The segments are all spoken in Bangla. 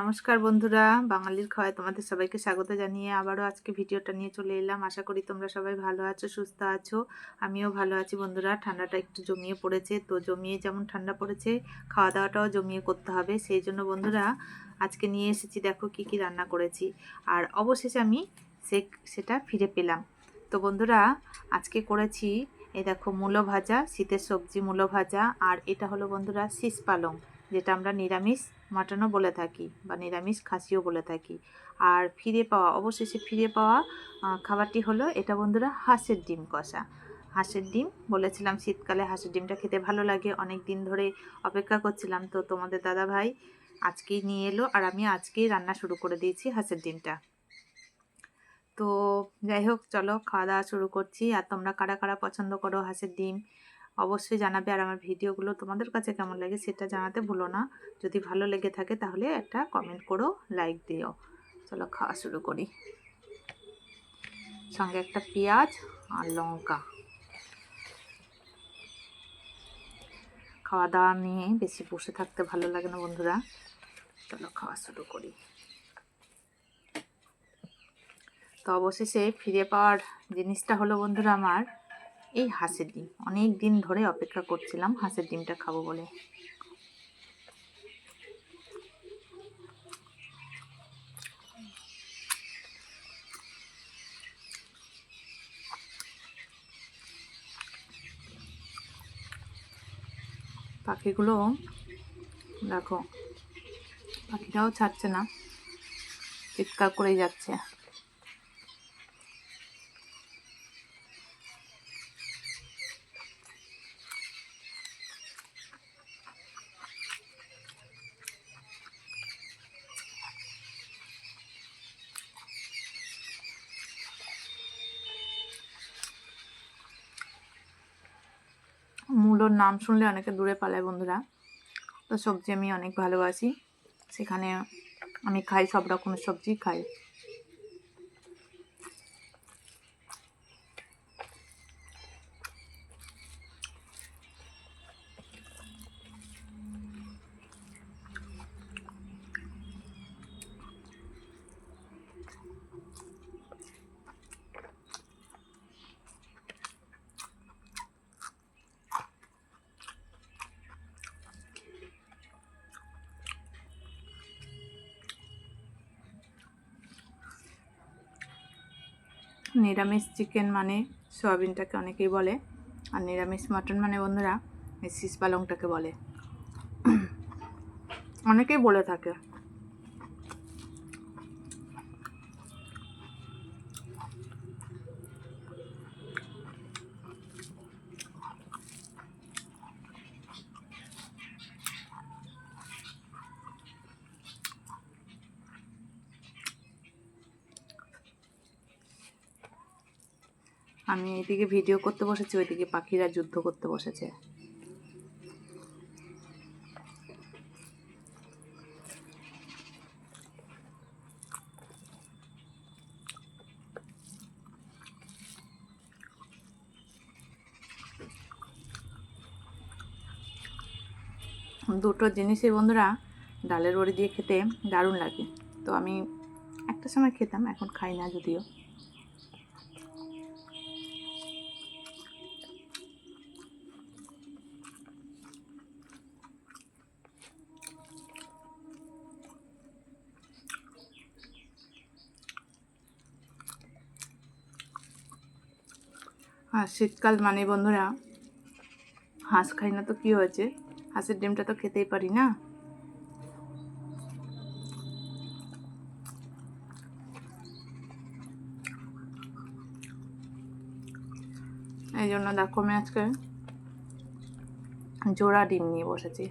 নমস্কার বন্ধুরা, বাঙালির খাওয়ায় তোমাদের সবাইকে স্বাগত জানিয়ে আবারও আজকে ভিডিওটা নিয়ে চলে এলাম। আশা করি তোমরা সবাই ভালো আছো, সুস্থ আছো। আমিও ভালো আছি বন্ধুরা, ঠান্ডাটা একটু জমিয়ে পড়েছে। তো জমিয়ে যেমন ঠান্ডা পড়েছে খাওয়া দাওয়াটাও জমিয়ে করতে হবে। সেই জন্য বন্ধুরা, আজকে নিয়ে এসেছি দেখো কি কি রান্না করেছি। আর অবশেষে আমি সে, সেটা ফিরে পেলাম। তো বন্ধুরা, আজকে করেছি এই দেখো মূলো ভাজা, শীতের সবজি মূলো ভাজা, আর এটা হলো বন্ধুরা শীষ পালং, যেটা আমরা নিরামিষ মাটনও বলে থাকি বা নিরামিষ খাসিও বলে থাকি। আর ফিরে পাওয়া, অবশেষে ফিরে পাওয়া খাবারটি হলো এটা বন্ধুরা হাঁসের ডিম কষা। হাঁসের ডিম, বলেছিলাম শীতকালে হাঁসের ডিমটা খেতে ভালো লাগে অনেক দিন ধরে অপেক্ষা করছিলাম। তো তোমাদের দাদা ভাই আজকেই নিয়ে এলো আর আমি আজকেই রান্না শুরু করে দিয়েছি হাঁসের ডিমটা। তো যাই হোক, চলো খাওয়া দাওয়া শুরু করছি। আর তোমরা কারা কারা পছন্দ করো হাঁসের ডিম? অবশ্যই জানাবে আর আমার ভিডিওগুলো তোমাদের কাছে কেমন লাগে সেটা জানাতে ভুলো না। যদি ভালো লেগে থাকে তাহলে একটা কমেন্ট করো লাইক দিও। চলো খাওয়া শুরু করি। সঙ্গে একটা পেঁয়াজ আর লঙ্কা। খাওয়া দাওয়া নিয়ে বেশি বসে থাকতে ভালো লাগে না বন্ধুরা। চলো খাওয়া শুরু করি। তো অবশেষে ফিরে পাওয়ার জিনিসটা হলো বন্ধুরা আমার এই হাঁসের ডিম। অনেক দিন ধরে অপেক্ষা করছিলাম হাঁসের ডিমটা খাব বলে। পাখিগুলো, দেখো, পাখিটাও ছাড়ছে না, চিৎকার করেই যাচ্ছে। মূলোর নাম শুনলে অনেকে দূরে পালায় বন্ধুরা। তো সবজি আমি অনেক ভালোবাসি। সেখানে আমি খাই সব রকমের সবজি, খাই। নিরামিষ চিকেন মানে সয়াবিনটাকে অনেকেই বলে, আর নিরামিষ মটন মানে বন্ধুরা, এই পালংটাকে বলে। অনেকেই বলে থাকে। আমি এইদিকে ভিডিও করতে বসেছি, ওইদিকে পাখিরা যুদ্ধ করতে বসেছে। দুটো জিনিসই বন্ধুরা, ডালের বড়ি দিয়ে খেতে দারুণ লাগে। তো আমি একটা সময় খেতাম, এখন খাই না যদিও। আর শীতকাল মানে বন্ধুরা, হাঁস খাই না তো কী হয়েছে? হাঁসের ডিমটা তো খেতেই পারি না। এই জন্য দেখো আমি আজকে জোড়া ডিম নিয়ে বসেছি।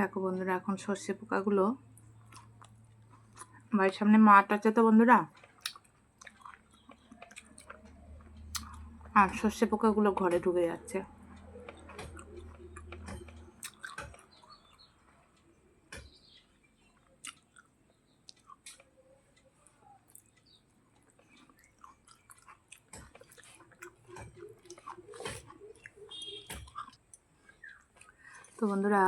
দেখো বন্ধুরা, এখন সর্ষে পোকাগুলো বাড়ির সামনে মাঠ আছে তো বন্ধুরা? আর সর্ষে পোকাগুলো ঘরে ঢুকে যাচ্ছে। তো বন্ধুরা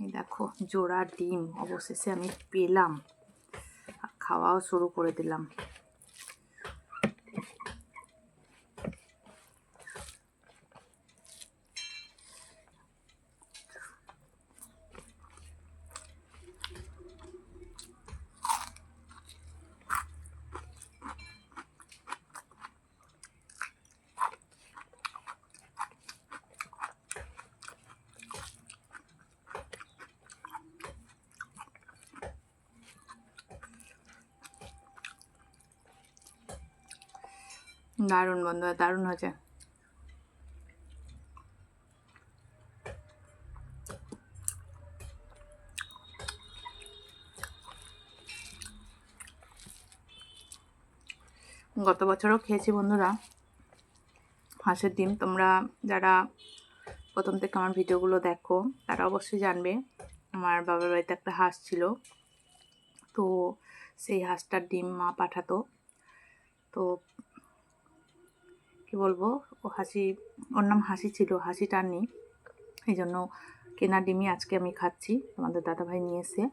দেখো জোড়া ডিম অবশেষে আমি পেলাম। খাওয়াও শুরু করে দিলাম। দারুণ বন্ধুরা দারুণ হয়েছে। গত বছরও খেয়েছি বন্ধুরা। হাঁসের ডিম তোমরা যারা প্রথম থেকে আমার ভিডিওগুলো দেখো, তারা অবশ্যই জানবে, আমার বাবার বাড়িতে একটা হাঁস ছিল। তো সেই হাঁসটার ডিম মা পাঠাতো। তো কি বলব? ও হাসি, ওর নাম হাসি ছিল, হাসি নেই এই জন্য কেনা ডিমই আজকে আমি খাচ্ছি। আমাদের দাদাভাই নিয়ে এসে।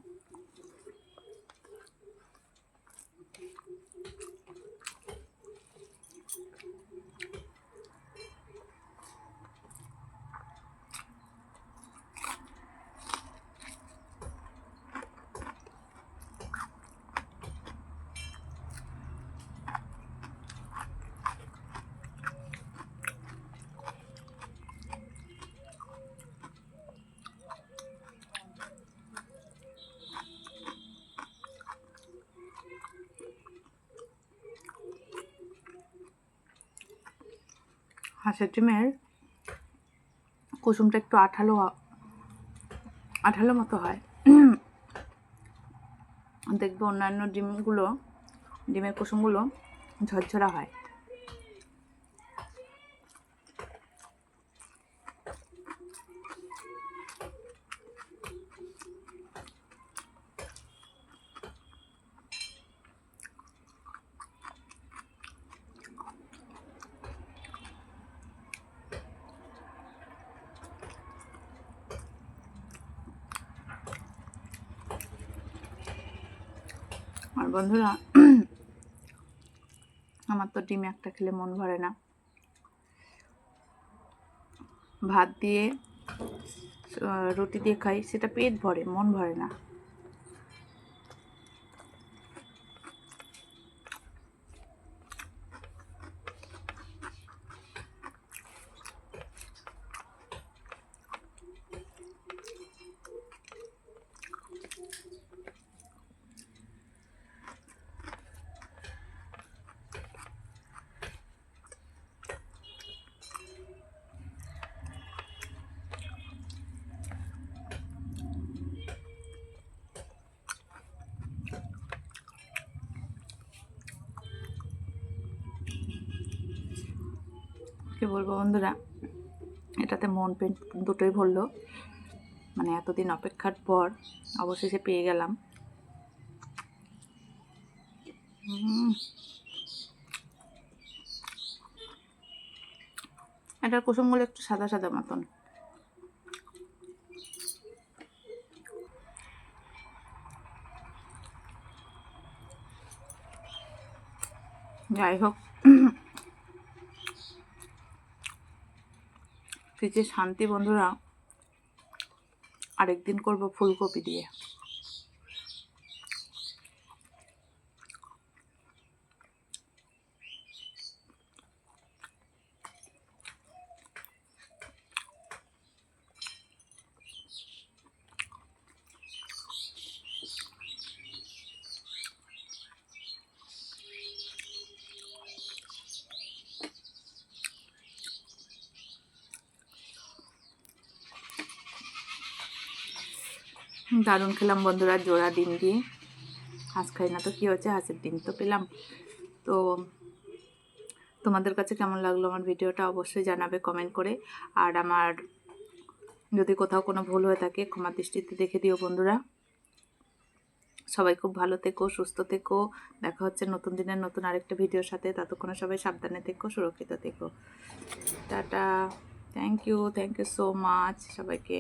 হাঁসের ডিমের কুসুমটা একটু আঠালো আঠালো মতো হয়। দেখবে অন্যান্য ডিমগুলো, ডিমের কুসুমগুলো ঝরঝরা হয়। আর বন্ধুরা, আমার তো ডিম একটা খেলে মন ভরে না। ভাত দিয়ে রুটি দিয়ে খাই, সেটা পেট ভরে, মন ভরে না। কি বলব বন্ধুরা? এটাতে মন পেন দুটোই ভরলো। মানে এতদিন অপেক্ষার পর অবশেষে পেয়ে গেলাম। এটার কুসুমগুলো একটু সাদা সাদা মতন। যাই হোক যে শান্তি বন্ধুরা আরেকদিন করব ফুলকপি দিয়ে। দারুণ খেলাম বন্ধুরা, জোড়া ডিম দিয়ে। হাঁস খাই না তো, কী হচ্ছে হাঁসের ডিম তো পেলাম। তো তোমাদের কাছে কেমন লাগল আমার ভিডিওটা অবশ্যই জানাবে কমেন্ট করে। আর আমার যদি কোথাও কোনো ভুল হয়ে থাকে, ক্ষমা দৃষ্টিতে দেখে দিও বন্ধুরা। সবাই খুব ভালো থেকো, সুস্থ থেকো। দেখা হচ্ছে নতুন দিনের নতুন আরেকটা ভিডিওর সাথে। ততক্ষণে সবাই সাবধানে থেকো, সুরক্ষিত থেকো। Tata. Thank you thank you so much সবাইকে।